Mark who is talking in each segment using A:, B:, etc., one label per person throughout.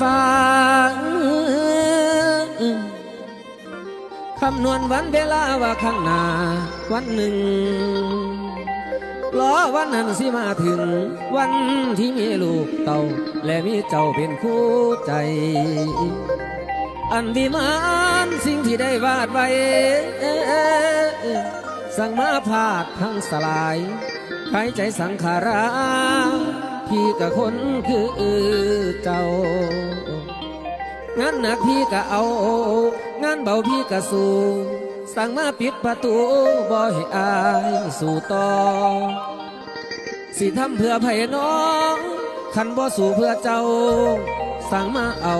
A: ฟ้าคำนวณวันเวลาว่าข้างหน้าวันหนึ่งรอวันนั้นสิมาถึง วันที่มีลูกเต่า และมีเจ้าเป็นคู่ใจ อันวิมานสิ่งที่ได้วาดไว้ สั่งมาพาดทั้งสลายใครใจสังขาราพี่กับคนคือเจ้า งานหนักพี่ก็เอา งานเบาพี่ก็สู้สั่งมาปิดประตูบ่ให้อายสู่ต่อสิทำเพื่อไผ่น้องคันบ่สู่เพื่อเจ้า สั่งมาเอา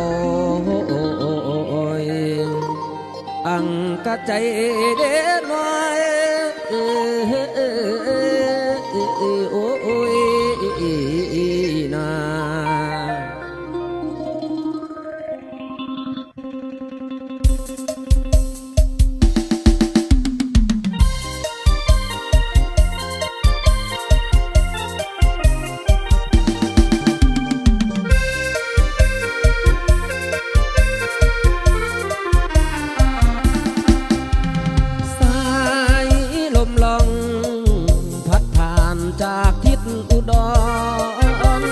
A: อังกะใจเด็ดน้อยเอ้ย ดอุดร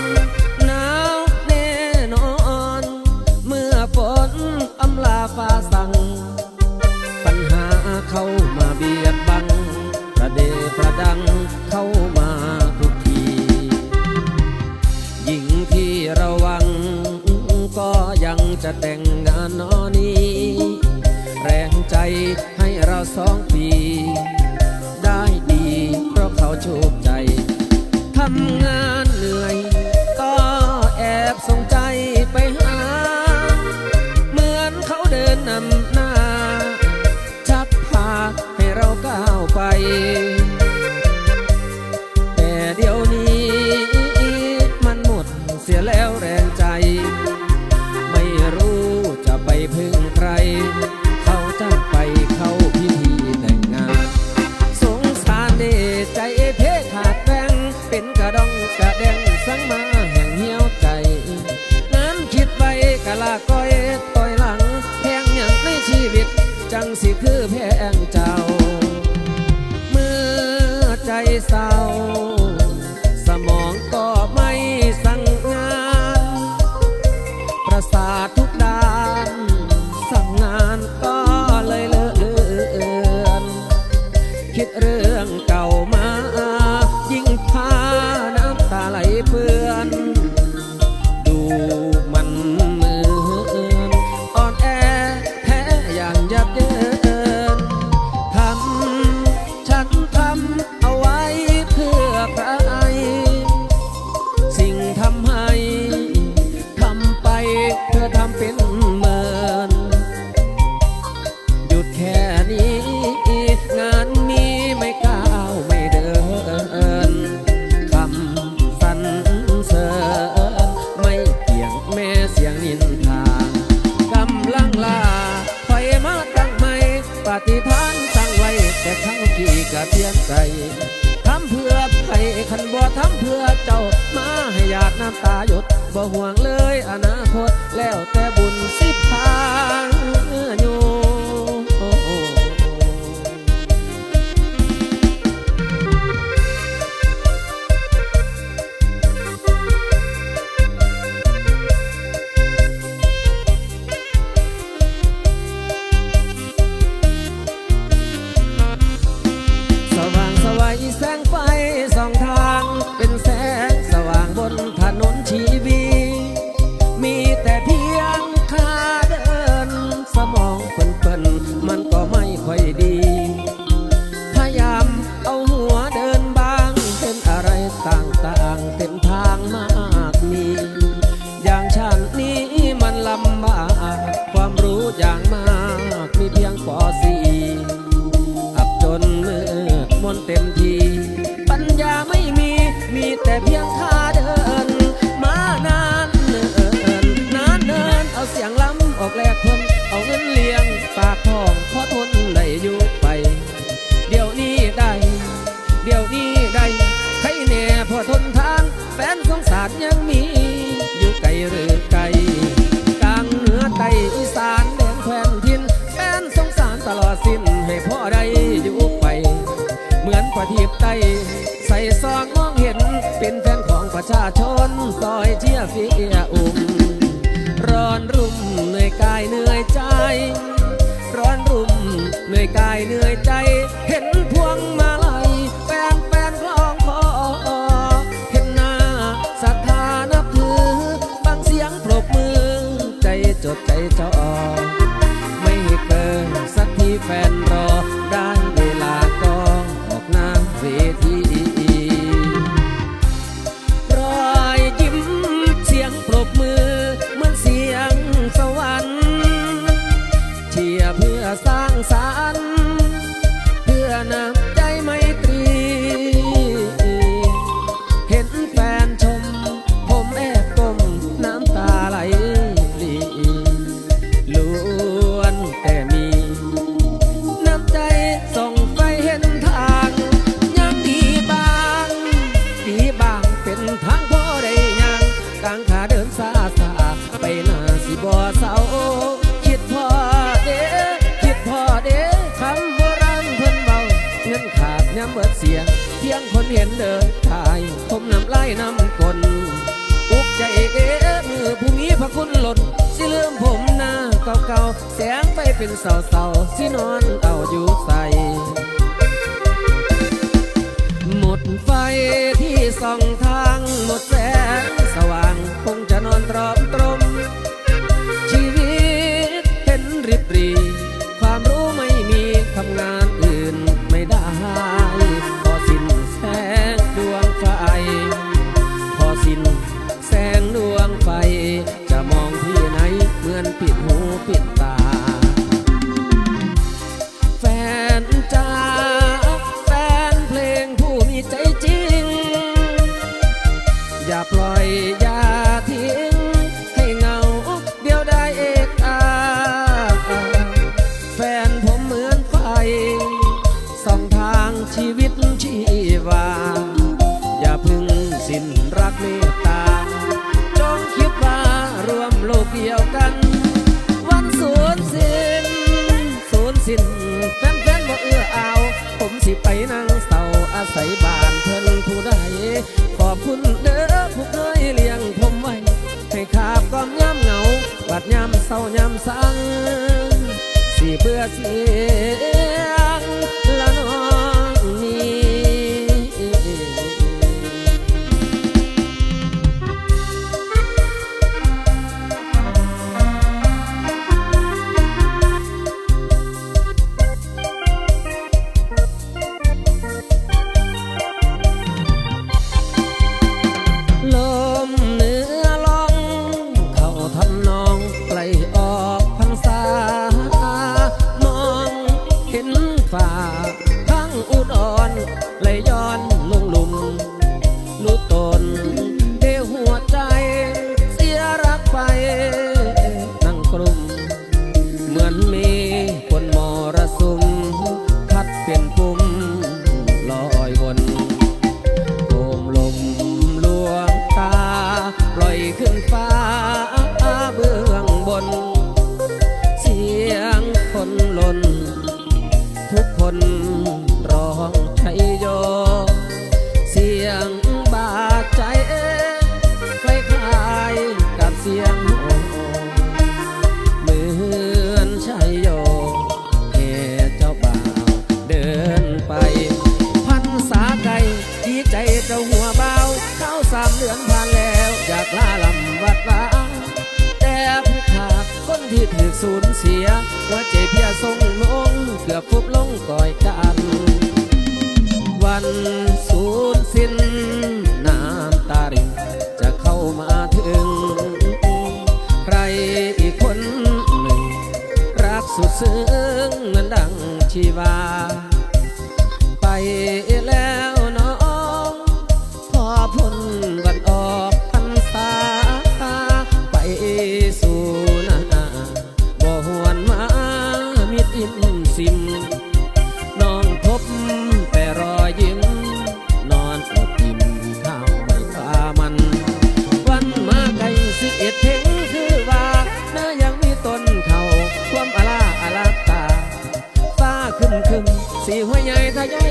A: หนาวแน่นอน เมื่อฝนอำลาฟ้าสั่ง ปัญหาเขาำงานเหนื่อย ก็แอบส่งใจไปหา เหมือนเขาเดินนำ อใำให้ทำไปเพื่อทำเป็นเหมือนหยุดแค่นี้งานมีไม่ก้าวไม่เดินคำสรรเสริญไม่เกี่ยงแม่เสียงนินทากำลังลาไฟมาตั้งไม่ปฏิทานตั้งไว้แต่ข้งกี่กะเทียนใจ เพื่อเจ้า มาให้หยาดน้ำตาหยดบ่ห่วงเลยอนาคตแล้วแต่บุญสิ ชนซอยเชียเฟียอุ่มร้อนรุ่มเหนื่อยกายเหนื่อยใจ ร้อนรุ่มเหนื่อยกายเหนื่อยใจ เห็นพวงมาลัยแฟนแฟนคลองคอเห็นหน้าศรัทธานับถือฟังเสียงปรบมือ ใจจดใจจ่อไม่เกินสักทีแฟนรอ เห็นเดินทายผมน้ำลายน้ำกลอุกใจเอ๋มือผู้มีพระคุณหล่นสิเลื่อมผมหน้าเก่าๆแสงไปเป็นเสาๆสินอนเอาอยู่ใสหมดไฟที่ส่องทางหมดแสงสว่างคงจะนอนตรอ วา อย่าพึ่งสิ้นรักเมตตา จงคิดว่ารวมโลกเดียวกัน วันสูญสิ้นสูญสิ้นแฟนๆบ่เอื้อเอา ผมสิไปนั่งเศร้าอาศัยบ้านเพิ่นผู้ใดขอบคุณเด้อผู้เคยเลี้ยงผมไว้ ให้ขาบก้อมย้ำเหงาบัดย้ำเศร้าย้ำสังสิเบื่อเสียง ม หัวเบาเข้าสามเดือนผ่านแล้วอยากลาลำวัดลาแต่ผู้ขาดคนที่ถูกสูญเสียหัวใจเพียส่งลงเกือบฟุบลงก่อยกันวันสูญสิ้นน้ำตาริจะเข้ามาถึง ใครอีกคนหนึ่ง รักสุดซึ้งเหมือนดังชีวา ไปแล้ว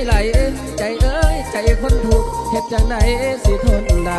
A: ไหล ใจเอ้ย ใจคนถูกเหตุจากไหนสิทนใด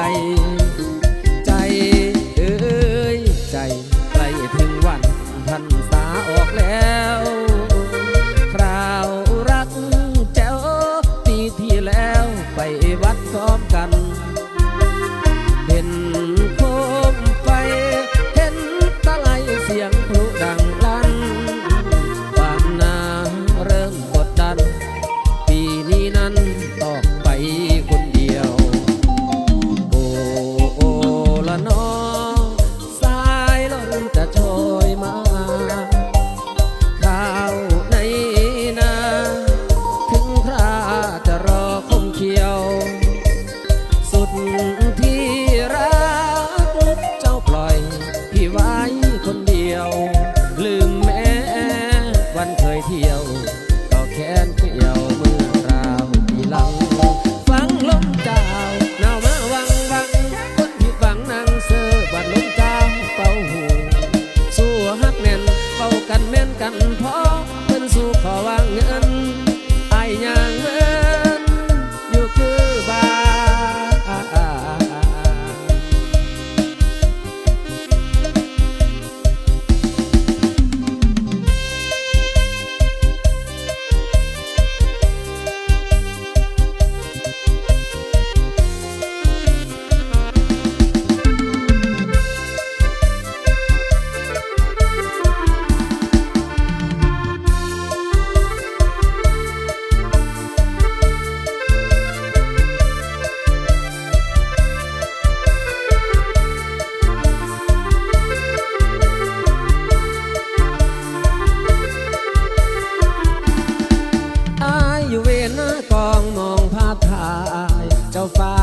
A: salvar.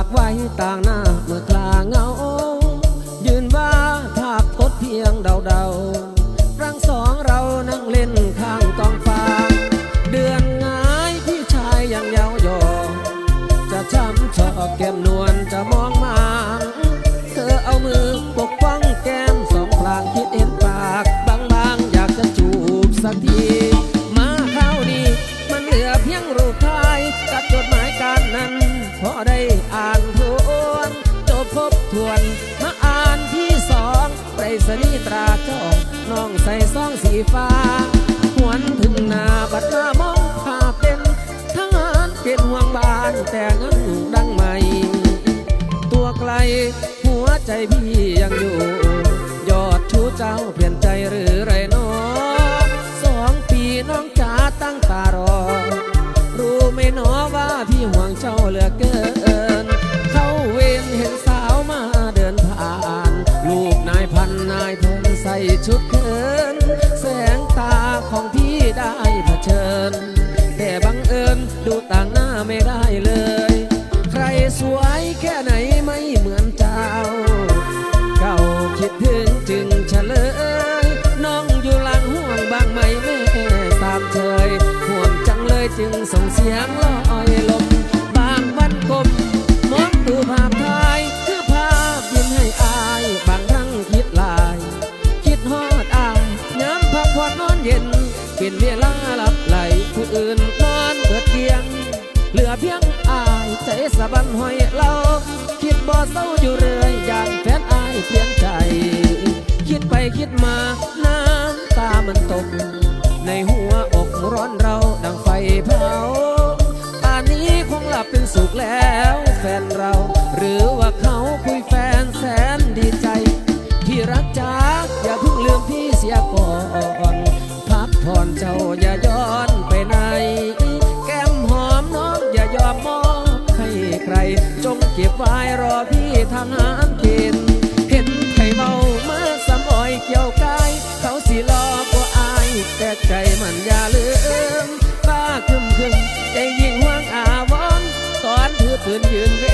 A: ใสนีตราจองน้องใส่ซองสีฟ้า หวนถึงนาบัดมามองภาเป็นทหารเป็นห่วงบ้านแต่เงินอยู่ดังใหม่ ตัวไกลหัวใจพี่ยังอยู่ ยอดชูเจ้าเปลี่ยนใจหรือไรนอสองปีน้องจ๋าตั้งตารอ รู้ไหมนอว่าพี่ห่วงเจ้าเหลือเกิน ชุดเคย สะบันห้อยเราคิดบ่เศร้าอยู่เรื่อยอย่างแฟนอายเปลี่ยนใจ คิดไปคิดมาน้ำตามันตก ในหัวอกร้อนเราดังไฟเผาป่านนี้คงหลับเป็นสุขแล้วแฟนเรา แต่ใจมันอย่าลืมบ้าคึมคึมใจยิ่งห่วงอาวอนตอนถือปืนยืนเร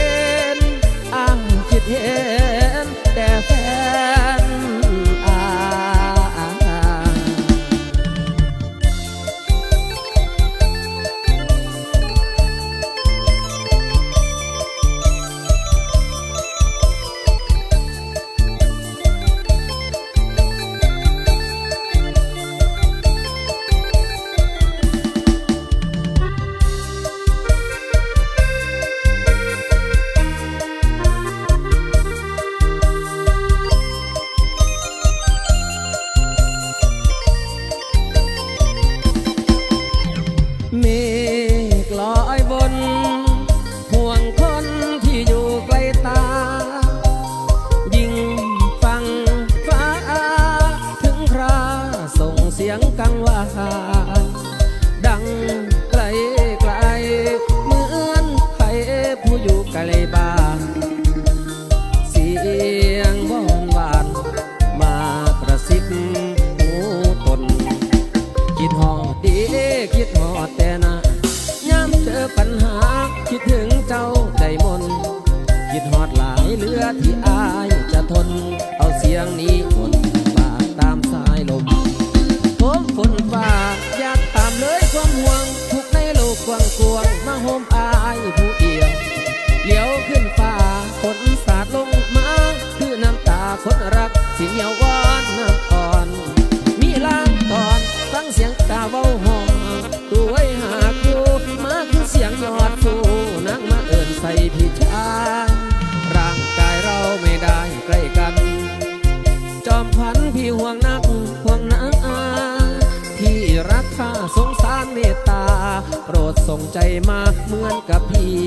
A: ใจมาเหมือนกับพี่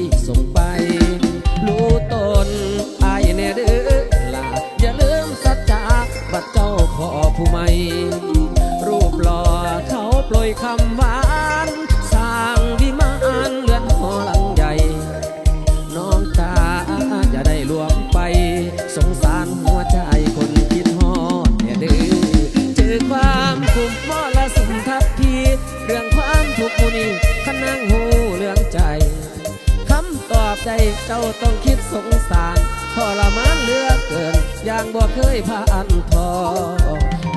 A: บ่เคยผ่านทอ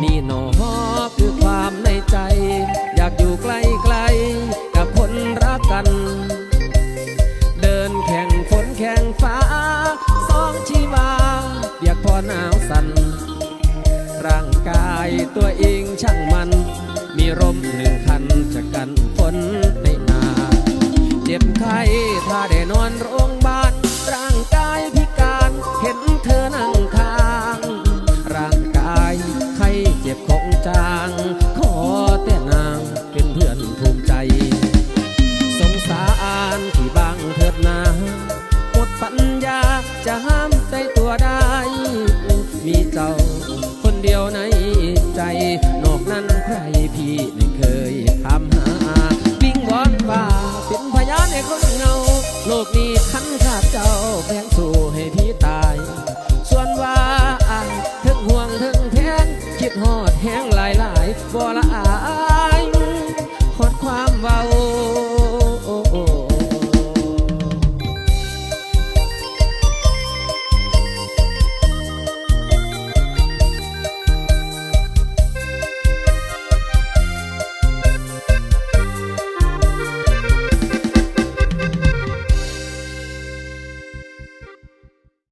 A: นี่หนอคือความในใจ อยากอยู่ใกล้ไกลกับคนรักกัน เดินแข่งฝนแข่งฟ้าสองชีวาเบียกพอหนาวสัน ร่างกายตัวเองช่างมัน มีร่มหนึ่งคันจะกันฝนในนา เจ็บไข้ถ้าได้นอนโรงพยาบาล คนเงาโลกนี้